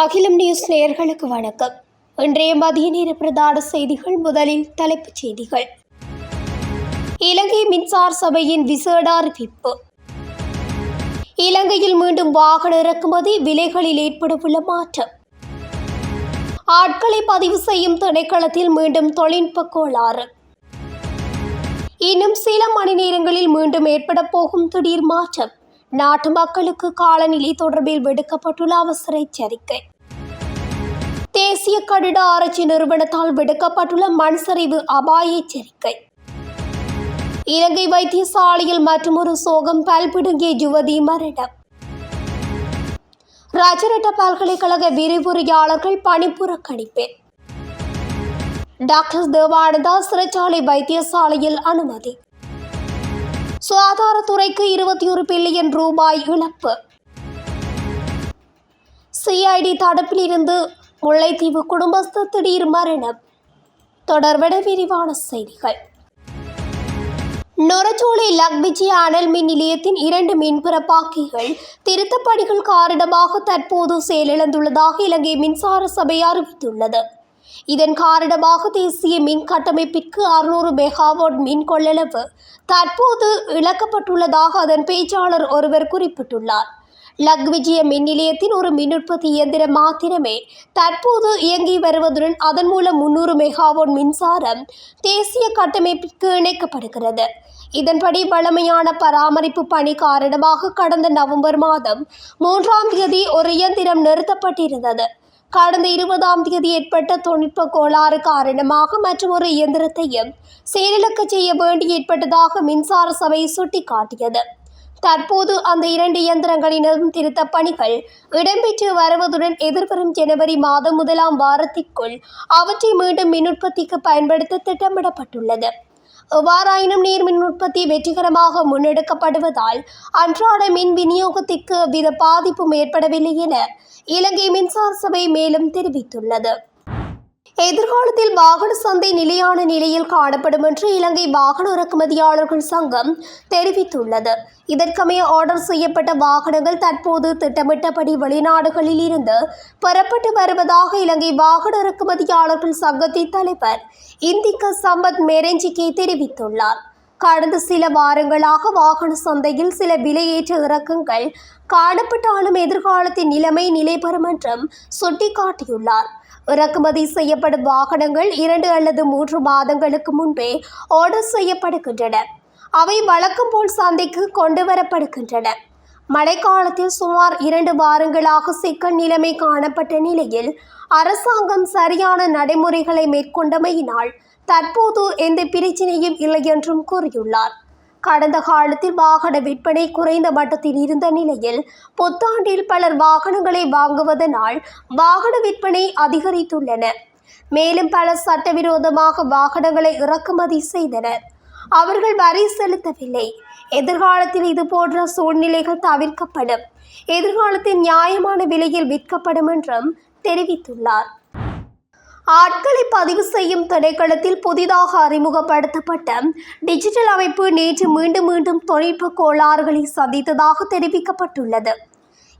அகிலம் நியூஸ் நேயர்களுக்கு வணக்கம். இன்றைய மதிய நேர பிரதான செய்திகள் முதலில் தலைப்புச் செய்திகள். இலங்கை மின்சார சபையின் விசேட அறிவிப்பு. இலங்கையில் மீண்டும் வாகன இறக்குமதி விலைகளில் ஏற்படவுள்ள மாற்றம். ஆட்களை பதிவு செய்யும் திணைக்களத்தில் மீண்டும் தொழில்நுட்ப கோளாறு. இன்னும் சில மணி நேரங்களில் மீண்டும் ஏற்பட போகும் திடீர் மாற்றம். நாட்டு மக்களுக்கு காலநிலை தொடர்பில் விடுக்கப்பட்டுள்ள அவசர எச்சரிக்கை. தேசிய கட்டிட ஆராய்ச்சி நிறுவனத்தால் விடுக்கப்பட்டுள்ள மண் சரிவு அபாய எச்சரிக்கை. இலங்கை வைத்தியசாலையில் மற்றொரு சோகம் பல்பிடுங்கிய யுவதி மரணம். ராஜரட்ட பல்கலைக்கழக விரிவுரையாளர்கள் பணிப்புறக்கணிப்பு டாக்டர் தேவானந்தா சிறைச்சாலை வைத்தியசாலையில் அனுமதி. சுகாதாரத்துறைக்கு இருபத்தி ஒரு பில்லியன் ரூபாய் இழப்பு. சிஐடி தடுப்பிலிருந்து முல்லைத்தீவு குடும்பஸ்து திடீர் மரணம். தொடர்பட விரிவான செய்திகள். நொரச்சோலை லக்விஜி அனல் மின் நிலையத்தின் இரண்டு மின்புறப்பாக்கிகள் திருத்தப்பணிகள் காரணமாக தற்போது செயலிழந்துள்ளதாக இலங்கை மின்சார சபை அறிவித்துள்ளது. இதன் காரணமாக தேசிய மின் கட்டமைப்பிற்கு அறுநூறு மெகாவாட் மின் கொள்ளளவு தற்போது இழக்கப்பட்டுள்ளதாக அதன் பேச்சாளர் ஒருவர் குறிப்பிட்டுள்ளார். லக்விஜிய மின் நிலையத்தின் ஒரு மின் உற்பத்தி இயந்திரம் மாத்திரமே தற்போது இயங்கி வருவதுடன் அதன் மூலம் முன்னூறு மெகாவோட் மின்சாரம் தேசிய கட்டமைப்பிற்கு இணைக்கப்படுகிறது. இதன்படி வழமையான பராமரிப்பு பணி காரணமாக கடந்த நவம்பர் மாதம் மூன்றாம் தேதி ஒரு இயந்திரம் நிறுத்தப்பட்டிருந்தது. கடந்த இருபதாம் தேதி ஏற்பட்ட தொழில்நுட்ப கோளாறு காரணமாக மற்றும் ஒரு இயந்திரத்தையும் செயலிழக்க செய்ய வேண்டி ஏற்பட்டதாக மின்சார சபை சுட்டிக்காட்டியது. தற்போது அந்த இரண்டு இயந்திரங்களினதும் திருத்த பணிகள் இடம்பெற்று வருவதுடன் எதிர்வரும் ஜனவரி மாதம் முதலாம் வாரத்திற்குள் அவற்றை மீண்டும் மின் உற்பத்திக்கு பயன்படுத்த திட்டமிடப்பட்டுள்ளது. எவ்வாறாயினும் நீர் மின் உற்பத்தி வெற்றிகரமாக முன்னெடுக்கப்படுவதால் அன்றாட மின் விநியோகத்திற்கு வித பாதிப்பும் ஏற்படவில்லை என இலங்கை மின்சார சபை மேலும் தெரிவித்துள்ளது. எதிர்காலத்தில் வாகன சந்தை நிலையான நிலையில் காணப்படும் என்று இலங்கை வாகன இறக்குமதியாளர்கள் சங்கம் தெரிவித்துள்ளது. இதற்கமைய ஆர்டர் செய்யப்பட்ட வாகனங்கள் தற்போது திட்டமிட்டபடி வெளிநாடுகளில் இருந்து பெறப்பட்டு வருவதாக இலங்கை வாகன இறக்குமதியாளர்கள் சங்கத்தின் தலைவர் இந்திக்க சம்பத் மேரஞ்சிகே தெரிவித்துள்ளார். கடந்த சில வாரங்களாக வாகன சந்தையில் சில விலையேற்ற இறக்கங்கள் காணப்பட்டாலும் எதிர்காலத்தின் நிலைமை நிலைபெறும் என்றும் சுட்டிக்காட்டியுள்ளார். இறக்குமதி செய்யப்படும் வாகனங்கள் இரண்டு அல்லது மூன்று மாதங்களுக்கு முன்பே ஆர்டர் செய்யப்படுகின்றன. அவை வழக்கம் போல் சந்தைக்கு கொண்டு வரப்படுகின்றன மழைக்காலத்தில் சுமார் இரண்டு வாரங்களாக சிக்கல் நிலைமை காணப்பட்ட நிலையில் அரசாங்கம் சரியான நடைமுறைகளை மேற்கொண்டமையினால் தற்போது எந்த பிரச்சனையும் இல்லை என்றும் கூறியுள்ளார். கடந்த காலத்தில் வாகன விற்பனை குறைந்த மட்டத்தில் இருந்த நிலையில் புத்தாண்டில் பலர் வாகனங்களை வாங்குவதனால் வாகன விற்பனை அதிகரித்துள்ளன. மேலும் பலர் சட்டவிரோதமாக வாகனங்களை இறக்குமதி செய்தனர். அவர்கள் வரி செலுத்தவில்லை. எதிர்காலத்தில் இது போன்ற சூழ்நிலைகள் தவிர்க்கப்படும். எதிர்காலத்தில் நியாயமான விலையில் விற்கப்படும் என்றும் தெரிவித்துள்ளார். ஆட்களை பதிவு செய்யும் திணைக்களத்தில் புதிதாக அறிமுகப்படுத்தப்பட்ட டிஜிட்டல் அமைப்பு நேற்று மீண்டும் மீண்டும் தொழில்நுட்ப கோளாறுகளை சந்தித்ததாக தெரிவிக்கப்பட்டுள்ளது.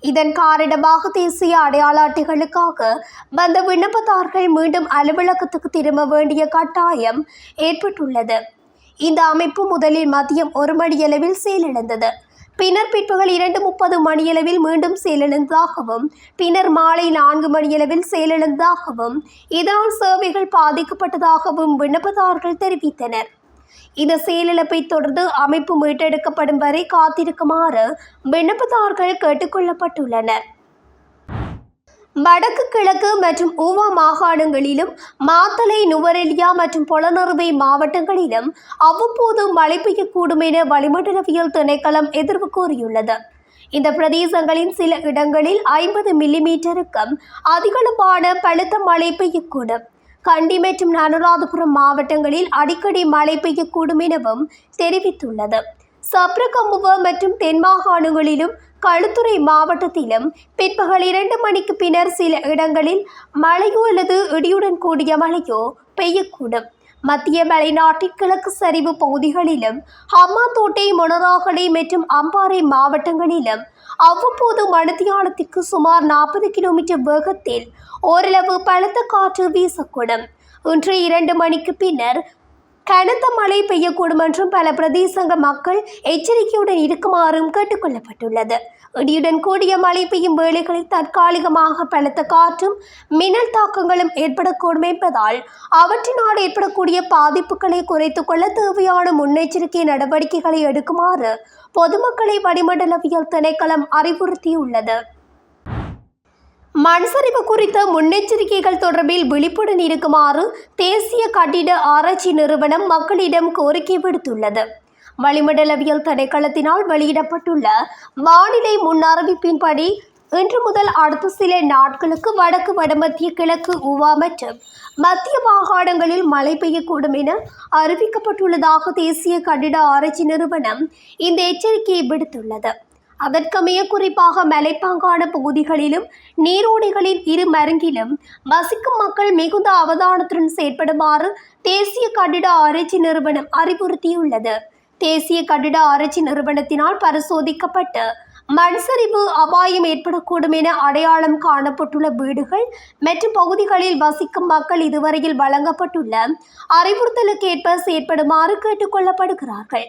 இதன் காரணமாக தேசிய அடையாள அட்டைகளுக்காக வந்த விண்ணப்பதாரர்கள் மீண்டும் அலுவலகத்துக்கு திரும்ப வேண்டிய கட்டாயம் ஏற்பட்டுள்ளது. இந்த அமைப்பு முதலில் மதியம் ஒரு மணியளவில் செயலிழந்தது. பின்னர் பிற்பகல் இரண்டு முப்பது மணியளவில் மீண்டும் செயலிழந்ததாகவும் பின்னர் மாலை நான்கு மணியளவில் செயலிழந்ததாகவும் இதனால் சேவைகள் பாதிக்கப்பட்டதாகவும் விண்ணப்பதாரர்கள் தெரிவித்தனர். இந்த செயலிழப்பை தொடர்ந்து அமைப்பு மீட்டெடுக்கப்படும் வரை காத்திருக்குமாறு விண்ணப்பதாரர்கள் கேட்டுக்கொள்ளப்பட்டுள்ளனர் வடக்கு கிழக்கு மற்றும் ஊவா மாகாணங்களிலும் மாத்தலை நுவரெலியா மற்றும் பொலனறுவை மாவட்டங்களிலும் அவ்வப்போது மழை பெய்யக்கூடும் என வளிமண்டலவியல் திணைக்களம் எதிர்வு கூறியுள்ளது. இந்த பிரதேசங்களின் சில இடங்களில் ஐம்பது மில்லிமீட்டருக்கும் அதிகளவான பழுத்த மழை பெய்யக்கூடும். கண்டி மற்றும் அனுராதபுரம் மாவட்டங்களில் அடிக்கடி மழை பெய்யக்கூடும் எனவும் தெரிவித்துள்ளது. சப்ரகம்புவ மற்றும் தென் மாகாணங்களிலும் களுத்துறை மாவட்டத்திலும் பிற்பகல் இரண்டு மணிக்கு பின்னர் சில இடங்களில் மழையோ அல்லது இடியுடன் கூடிய மழையோ பெய்யக்கூடும். மத்திய மலைநாட்டின் கிழக்கு சரிவு பகுதிகளிலும் ஹம்மாந்தோட்டை மொனராகலை மற்றும் அம்பாறை மாவட்டங்களிலும் அவ்வப்போது மணித்தியாலத்திற்கு சுமார் நாற்பது கிலோமீட்டர் வேகத்தில் ஓரளவு பலத்த காற்று வீசக்கூடும். இன்று இரண்டு மணிக்கு பின்னர் கனத்த மழை பெய்யக்கூடும் என்றும் பல பிரதேசங்க மக்கள் எச்சரிக்கையுடன் இருக்குமாறும் கேட்டுக்கொள்ளப்பட்டுள்ளது. இடியுடன் கூடிய மழை பெய்யும் வேளைகளில் தற்காலிகமாக பலத்த காற்றும் மின்னல் தாக்கங்களும் ஏற்படக்கூடும் என்பதால் அவற்றினால் ஏற்படக்கூடிய பாதிப்புகளை குறைத்துக் கொள்ள தேவையான முன்னெச்சரிக்கை நடவடிக்கைகளை எடுக்குமாறு பொதுமக்களை வளிமண்டலவியல் திணைக்களம் அறிவுறுத்தியுள்ளது. மண் சரிவு குறித்த முன்னெச்சரிக்கைகள் தொடர்பில் விழிப்புடன் இருக்குமாறு தேசிய கட்டிட ஆராய்ச்சி நிறுவனம் மக்களிடம் கோரிக்கை விடுத்துள்ளது. வளிமண்டலவியல் திணைக்களத்தினால் வெளியிடப்பட்டுள்ள வானிலை முன்னறிவிப்பின்படி இன்று முதல் அடுத்த சில நாட்களுக்கு வடக்கு வடமத்திய கிழக்கு உவா மற்றும் மத்திய மாகாணங்களில் மழை பெய்யக்கூடும் என அறிவிக்கப்பட்டுள்ளதாக தேசிய கட்டிட ஆராய்ச்சி நிறுவனம் இந்த எச்சரிக்கையை விடுத்துள்ளது. அதற்கமைய குறிப்பாக மலைப்பாங்கான பகுதிகளிலும் நீரோடைகளின் இரு மருங்கிலும் வசிக்கும் மக்கள் மிகுந்த அவதானத்துடன் செயற்படுமாறு தேசிய கட்டிட ஆராய்ச்சி நிறுவனம் அறிவுறுத்தியுள்ளது. தேசிய கட்டிட ஆராய்ச்சி நிறுவனத்தினால் பரிசோதிக்கப்பட்டு மண் சரிவு அபாயம் ஏற்படக்கூடும் என அடையாளம் காணப்பட்டுள்ள வீடுகள் மற்றும் பகுதிகளில் வசிக்கும் மக்கள் இதுவரையில் வழங்கப்பட்டுள்ள அறிவுறுத்தலுக்கேற்ப செயற்படுமாறு கேட்டுக்கொள்ளப்படுகிறார்கள்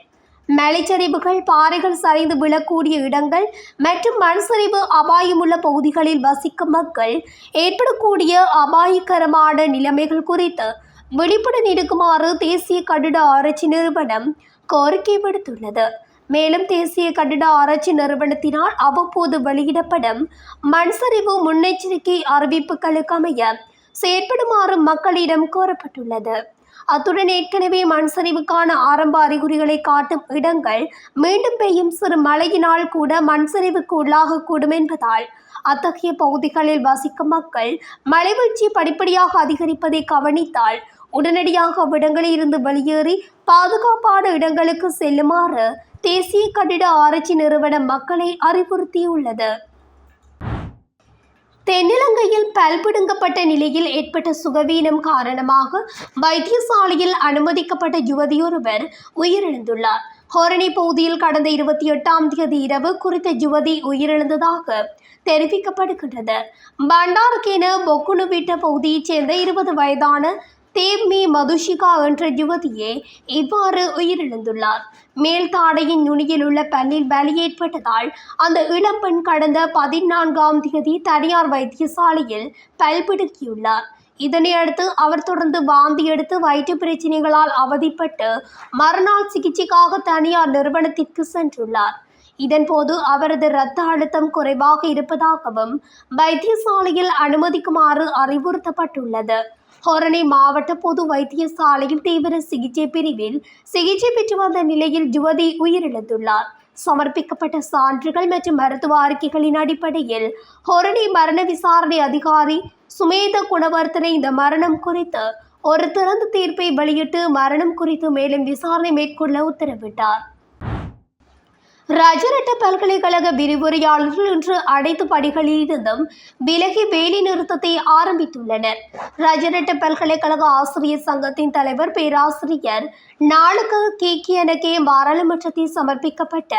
மலைச்சரிவுகள் பாறைகள் சரிந்து விழக்கூடிய இடங்கள் மற்றும் மண் சரிவு அபாயமுள்ள பகுதிகளில் வசிக்கும் மக்கள் ஏற்படக்கூடிய அபாயகரமான நிலைமைகள் குறித்து விழிப்புடன் இருக்குமாறு தேசிய கட்டிட ஆராய்ச்சி நிறுவனம் கோரிக்கை விடுத்துள்ளது. மேலும் தேசிய கட்டிட ஆராய்ச்சி நிறுவனத்தினால் அவ்வப்போது வெளியிடப்படும் மண் சரிவு முன்னெச்சரிக்கை அறிவிப்புகளுக்கு அமைய செயற்படுமாறு மக்களிடம் கோரப்பட்டுள்ளது. அத்துடன் ஏற்கனவே மண் சரிவுக்கான ஆரம்ப அறிகுறிகளை காட்டும் இடங்கள் மீண்டும் பெய்யும் சிறு மழையினால் கூட மண் சரிவுக்கு உள்ளாகக்கூடும் என்பதால் அத்தகைய பகுதிகளில் வசிக்கும் மக்கள் மலைவீழ்ச்சி படிப்படியாக அதிகரிப்பதை கவனித்தால் உடனடியாக அவ்விடங்களில் இருந்து வெளியேறி பாதுகாப்பான இடங்களுக்கு செல்லுமாறு தேசிய கட்டிட ஆராய்ச்சி நிறுவனம் மக்களை அறிவுறுத்தியுள்ளது. தென்னிலங்கையில் பல் பிடுங்கப்பட்ட நிலையில் ஏற்பட்ட சுகவீனம் காரணமாக வைத்தியசாலையில் அனுமதிக்கப்பட்ட யுவதியொருவர் உயிரிழந்துள்ளார். ஹோரணி பகுதியில் கடந்த இருபத்தி எட்டாம் தேதி இரவு குறித்த யுவதி உயிரிழந்ததாக தெரிவிக்கப்படுகின்றது. பண்டாரக்கேன பொக்குணுவிட்ட பகுதியைச் சேர்ந்த இருபது வயதான தேவ்மி மதுஷிகா என்ற யுவதியே இவ்வாறு உயிரிழந்துள்ளார். மேல் தாடையின் நுனியில் உள்ள பல்லில் வலி ஏற்பட்டதால் அந்த இளம்பெண் கடந்த பதினான்காம் தேதி தனியார் வைத்தியசாலையில் பல் பிடுக்கியுள்ளார் அவர் தொடர்ந்து வாந்தி எடுத்து வயிற்று பிரச்சனைகளால் அவதிப்பட்டு மறுநாள் சிகிச்சைக்காக தனியார் நிறுவனத்திற்கு சென்றுள்ளார். இதன்போது அவரது இரத்த அழுத்தம் குறைவாக இருப்பதாகவும் வைத்தியசாலையில் அனுமதிக்குமாறு அறிவுறுத்தப்பட்டுள்ளது. ஹொரணை மாவட்ட பொது வைத்தியசாலையில் தீவிர சிகிச்சை பிரிவில் சிகிச்சை பெற்று வந்த நிலையில் யுவதி உயிரிழந்துள்ளார். சமர்ப்பிக்கப்பட்ட சான்றுகள் மற்றும் மருத்துவ அறிக்கைகளின் அடிப்படையில் ஹொரணி மரண விசாரணை அதிகாரி சுமேத குணவர்த்தனை இந்த மரணம் குறித்து ஒரு திறந்த தீர்ப்பை வெளியிட்டு மரணம் குறித்து மேலும் விசாரணை மேற்கொள்ள உத்தரவிட்டார். ரஜரட்ட பல்கலைக்கழக விரிவுரையாளர்கள் இன்று அனைத்து பணிகளிலிருந்தும் விலகி வேலை நிறுத்தத்தை ஆரம்பித்துள்ளனர். ரஜரட்ட பல்கலைக்கழக ஆசிரியர் சங்கத்தின் தலைவர் பேராசிரியர் நாளுக்கு கே. கீக்கியனக்கே பாராளுமன்றத்தில் சமர்ப்பிக்கப்பட்ட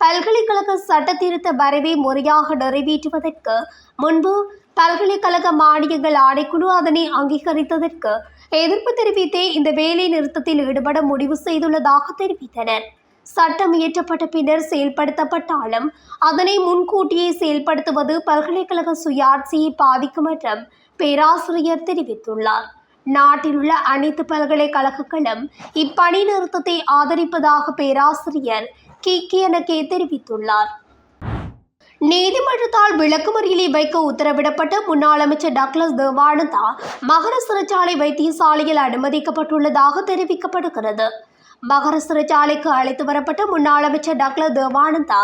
பல்கலைக்கழக சட்ட திருத்த வரைவை முறையாக நிறைவேற்றுவதற்கு முன்பு பல்கலைக்கழக மானியங்கள் ஆணைக்குழு அதனை அங்கீகரித்ததற்கு எதிர்ப்பு தெரிவித்தே இந்த வேலை நிறுத்தத்தில் ஈடுபட முடிவு செய்துள்ளதாக தெரிவித்தனர். சட்டம் இயற்றப்பட்ட பின்னர் செயல்படுத்தப்பட்டாலும் அதனை முன்கூட்டியே செயல்படுத்துவது பல்கலைக்கழக சுயாட்சியை பாதிக்கும் என்றும் பேராசிரியர் தெரிவித்துள்ளார். நாட்டில் உள்ள அனைத்து பல்கலைக்கழகங்களும் இப்பணி நிறுத்தத்தை ஆதரிப்பதாக பேராசிரியர் கிக்கியனக்கே தெரிவித்துள்ளார். நீதிமன்றத்தால் விளக்குமறியலை வைக்க உத்தரவிடப்பட்ட முன்னாள் அமைச்சர் டக்ளஸ் தேவானந்தா மகர சிறைச்சாலை வைத்தியசாலையில் அனுமதிக்கப்பட்டுள்ளதாக தெரிவிக்கப்படுகிறது. மகர சிறைச்சாலைக்கு அழைத்து வரப்பட்ட முன்னாள் அமைச்சர் டாக்டர் தேவானந்தா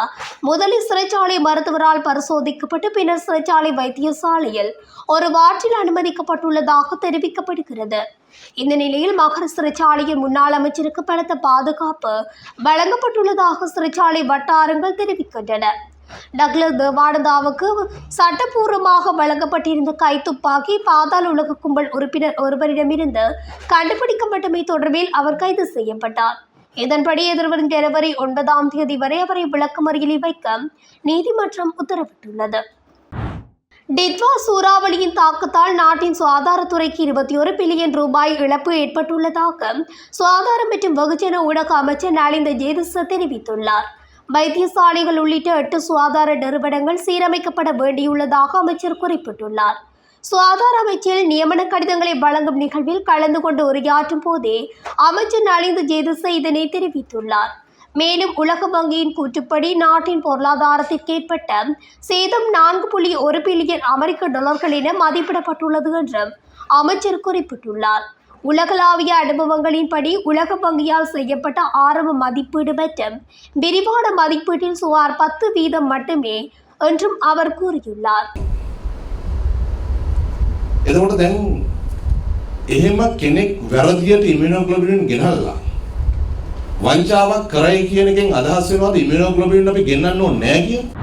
முதலில் சிறைச்சாலை மருத்துவரால் பரிசோதிக்கப்பட்டு பின்னர் சிறைச்சாலை வைத்தியசாலையில் ஒரு வார்டில் அனுமதிக்கப்பட்டுள்ளதாக தெரிவிக்கப்படுகிறது. இந்த நிலையில் மகர சிறைச்சாலையின் முன்னாள் அமைச்சருக்கு பலத்த பாதுகாப்பு வழங்கப்பட்டுள்ளதாக சிறைச்சாலை வட்டாரங்கள் தெரிவிக்கின்றன. டக்ளஸ் தேவானந்தாவுக்கு சட்டப்பூர்வமாக வழங்கப்பட்டிருந்த கைத்துப்பாக்கி பாதாள உலக கும்பல் உறுப்பினர் ஒருவரிடமிருந்து கண்டுபிடிக்கப்பட்டமை தொடர்பில் அவர் கைது செய்யப்பட்டார். இதன்படி எதிர்வரும் ஜனவரி ஒன்பதாம் தேதி வரை அவரை விளக்கமறியலில் வைக்க நீதிமன்றம் உத்தரவிட்டுள்ளது. டித்வா சூறாவளியின் தாக்கத்தால் நாட்டின் சுகாதாரத்துறைக்கு இருபத்தி ஒரு பில்லியன் ரூபாய் இழப்பு ஏற்பட்டுள்ளதாக சுகாதாரம் மற்றும் வெகுஜன ஊடக அமைச்சர் நலிந்த ஜேதிச தெரிவித்துள்ளார். வைத்தியசாலைகள் உள்ளிட்ட எட்டு சுகாதார நிறுவனங்கள் சீரமைக்கப்பட வேண்டியுள்ளதாக அமைச்சர் குறிப்பிட்டுள்ளார். சுகாதார அமைச்சில் நியமன கடிதங்களை வழங்கும் நிகழ்வில் கலந்து கொண்டு உரையாற்றும் போதே அமைச்சர் நலிந்து ஜேதிச இதனை தெரிவித்துள்ளார். மேலும் உலக வங்கியின் கூற்றுப்படி நாட்டின் பொருளாதாரத்திற்கு ஏற்பட்ட சேதம் நான்கு புள்ளி ஒரு பில்லியன் அமெரிக்க டாலர்கள் என மதிப்பிடப்பட்டுள்ளது என்றும் அமைச்சர் குறிப்பிட்டுள்ளார். உலகளாவிய அனுபவங்களின்படி உலக வங்கியால் செய்யப்பட்ட ஆரம்ப மதிப்பீடு மற்றும் விரிவான மதிப்பீட்டில் சுமார் பத்து வீதம் மட்டுமே என்றும் அவர் கூறியுள்ளார் එතකොට දැන් එහෙම කෙනෙක් වැරදියට ඉමිනෝග්ලොබින් ගෙනල්ලා වංචාවක් කරයි කියන එකෙන් අදහස් වෙනවද ඉමිනෝග්ලොබින් අපි ගෙන්නන්න ඕනේ නැහැ කියලා?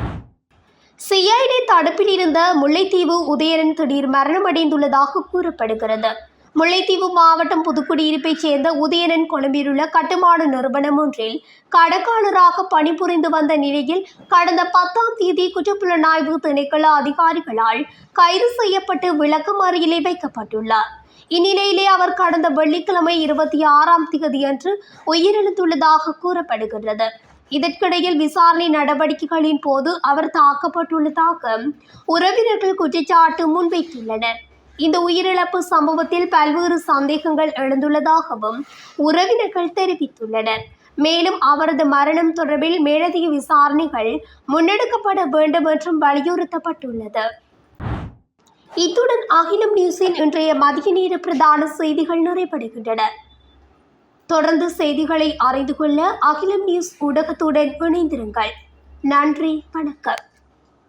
சிஐடி தடுப்பில் இருந்த முல்லைத்தீவு உதயனன் திடீர் மரணமடைந்துள்ளதாக கூறப்படுகிறது முல்லைத்தீவு மாவட்டம் புதுக்குடியிருப்பைச் சேர்ந்த உதயனன் கொழும்பிலுள்ள கட்டுமான நிறுவனம் ஒன்றில் கடக்காளராக பணிபுரிந்து வந்த நிலையில் கடந்த பத்தாம் தேதி குற்றப்புலனாய்வு திணைக்கள அதிகாரிகளால் கைது செய்யப்பட்டு விளக்கமறியலில் வைக்கப்பட்டுள்ளார். இந்நிலையிலே அவர் கடந்த வெள்ளிக்கிழமை இருபத்தி ஆறாம் தேதியன்று உயிரிழந்துள்ளதாக கூறப்படுகிறது இதற்கிடையில் விசாரணை நடவடிக்கைகளின் போது அவர் தாக்கப்பட்டுள்ளதாக உறவினர்கள் குற்றச்சாட்டு முன்வைத்துள்ளனர். இந்த உயிரிழப்பு சம்பவத்தில் பல்வேறு சந்தேகங்கள் எழுந்துள்ளதாகவும் உறவினர்கள் தெரிவித்துள்ளனர். மேலும் அவரது மரணம் தொடர்பில் மேலதிக விசாரணைகள் முன்னெடுக்கப்பட வேண்டும் என்றும் வலியுறுத்தப்பட்டுள்ளது. இத்துடன் அகிலம் நியூஸின் இன்றைய மதிய நேர பிரதான செய்திகள் நிறைவடைகின்றன. தொடர்ந்து செய்திகளை அறிந்து கொள்ள அகிலம் நியூஸ் ஊடகத்துடன் இணைந்திருங்கள். நன்றி வணக்கம்.